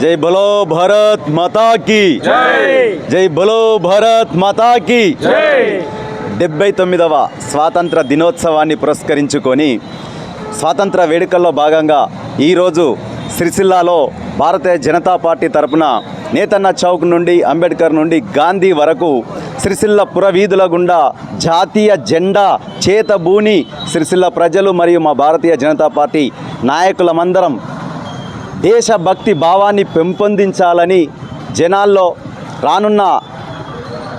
జై బలో భారత్ మాతా కీ జై బలో భారత్ మాతా కీ డెబ్బై తొమ్మిదవ స్వాతంత్ర దినోత్సవాన్ని పురస్కరించుకొని స్వాతంత్ర వేడుకల్లో భాగంగా ఈరోజు సిరిసిల్లాలో భారతీయ జనతా పార్టీ తరపున నేతన్న చౌక్ నుండి అంబేద్కర్ నుండి గాంధీ వరకు సిరిసిల్ల పురవీధుల గుండా జాతీయ జెండా చేతబూని సిరిసిల్ల ప్రజలు మరియు మా భారతీయ జనతా పార్టీ నాయకులమందరం దేశభక్తి భావాన్ని పెంపొందించాలని జనాల్లో రానున్న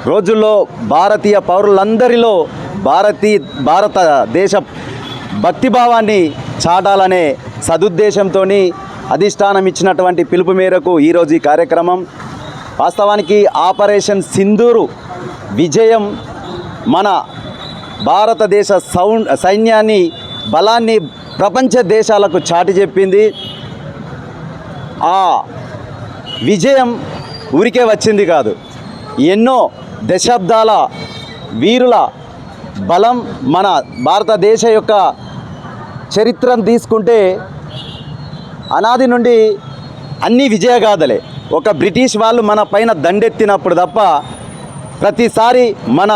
రోజుల్లో భారతీయ పౌరులందరిలో భారతీ భారతదేశ భక్తిభావాన్ని చాటాలనే సదుద్దేశంతో అధిష్టానం ఇచ్చినటువంటి పిలుపు మేరకు ఈరోజు ఈ కార్యక్రమం. వాస్తవానికి ఆపరేషన్ సింధూరు విజయం మన భారతదేశ సౌండ్ సైన్యాన్ని బలాన్ని ప్రపంచ దేశాలకు చాటి చెప్పింది. ఆ విజయం ఊరికే వచ్చింది కాదు. ఎన్నో దశాబ్దాల వీరుల బలం మన భారతదేశ యొక్క చరిత్రను తీసుకుంటే అనాది నుండి అన్ని విజయగాథలే. ఒక బ్రిటిష్ వాళ్ళు మన పైన దండెత్తినప్పుడు తప్ప ప్రతిసారి మన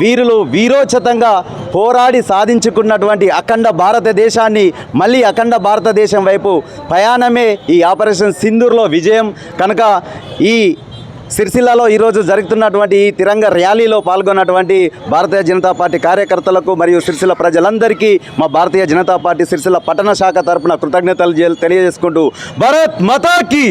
వీరులు వీరోచితంగా పోరాడి సాధించుకున్నటువంటి అఖండ భారతదేశాన్ని మళ్ళీ అఖండ భారతదేశం వైపు ప్రయాణమే ఈ ఆపరేషన్ సింధూర్లో విజయం. కనుక ఈ సిరిసిల్లాలో ఈరోజు జరుగుతున్నటువంటి ఈ తిరంగ ర్యాలీలో పాల్గొన్నటువంటి భారతీయ జనతా పార్టీ కార్యకర్తలకు మరియు సిరిసిల్ల ప్రజలందరికీ మా భారతీయ జనతా పార్టీ సిరిసిల్ల పట్టణ శాఖ తరపున కృతజ్ఞతలు తెలియజేసుకుంటూ భారత్ మతాకి!